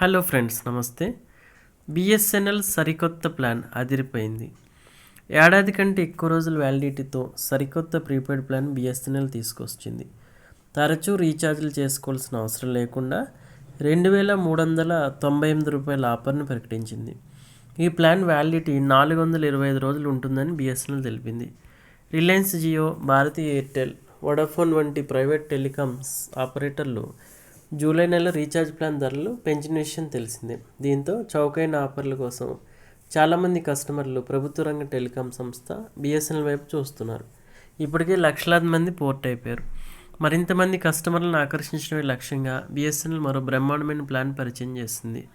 Hello friends నమస్తే. BSNL సరికొత్త plan అదిరిపోయింది. ఏడాది కంటే ఎక్కువ రోజుల వ్యాలిడిటీతో సరికొత్త ప్రీపెయిడ్ ప్లాన్ బిఎస్ఎన్ఎల్ తీసుకొచ్చింది. తరచూ రీఛార్జ్లు చేసుకోవాల్సిన అవసరం లేకుండా రెండు వేల మూడు వందల తొంభై ఎనిమిది రూపాయల ఆఫర్ను ప్రకటించింది. ఈ ప్లాన్ వ్యాలిడిటీ నాలుగు వందల ఇరవై ఐదు రోజులు ఉంటుందని బిఎస్ఎన్ఎల్ తెలిపింది. Reliance Jio Bharti Airtel Vodafone వంటి ప్రైవేట్ టెలికామ్స్ ఆపరేటర్లు జూలై నెల రీఛార్జ్ ప్లాన్ ధరలు పెంచిన విషయం తెలిసిందే. దీంతో చౌకైన ఆఫర్ల కోసం చాలామంది కస్టమర్లు ప్రభుత్వ రంగ టెలికాం సంస్థ బిఎస్ఎన్ఎల్ వైపు చూస్తున్నారు. ఇప్పటికే లక్షలాది మంది పోర్ట్ అయిపోయారు. మరింత మంది కస్టమర్లను ఆకర్షించడమే లక్ష్యంగా బిఎస్ఎన్ఎల్ మరో బ్రహ్మాండమైన ప్లాన్ పరిచయం చేసింది.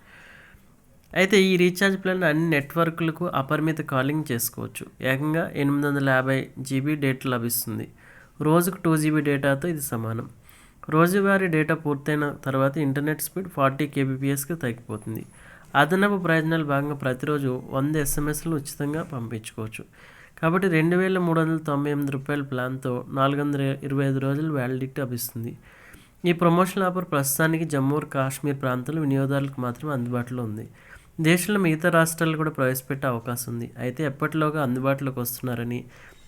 అయితే ఈ రీఛార్జ్ ప్లాన్ అన్ని నెట్వర్క్లకు అపరిమిత కాలింగ్ చేసుకోవచ్చు. ఏకంగా ఎనిమిది వందల యాభై జీబీ డేటా లభిస్తుంది. రోజుకు టూ జీబీ డేటాతో ఇది సమానం. రోజువారీ డేటా పూర్తయిన తర్వాత ఇంటర్నెట్ స్పీడ్ ఫార్టీ కేబీపీఎస్కి తగ్గిపోతుంది. అదనపు ప్రయోజనాలు భాగంగా ప్రతిరోజు వంద ఎస్ఎంఎస్లు ఉచితంగా పంపించుకోవచ్చు. కాబట్టి రెండు వేల మూడు వందల తొంభై ఎనిమిది రూపాయల ప్లాన్తో నాలుగు వందల ఇరవై ఐదు రోజులు వ్యాలిడిటీ లభిస్తుంది. ఈ ప్రమోషన్ ఆఫర్ ప్రస్తుతానికి జమ్మూ కాశ్మీర్ ప్రాంతంలో వినియోగదారులకు మాత్రమే అందుబాటులో ఉంది. దేశంలో మిగతా రాష్ట్రాలు కూడా ప్రవేశపెట్టే అవకాశం ఉంది. అయితే ఎప్పటిలోగా అందుబాటులోకి వస్తున్నారని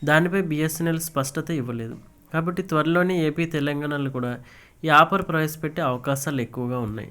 దానిపై బిఎస్ఎన్ఎల్ స్పష్టత ఇవ్వలేదు. కాబట్టి త్వరలోనే ఏపీ తెలంగాణలో కూడా ఈ ఆఫర్ ప్రవేశపెట్టే అవకాశాలు ఎక్కువగా ఉన్నాయి.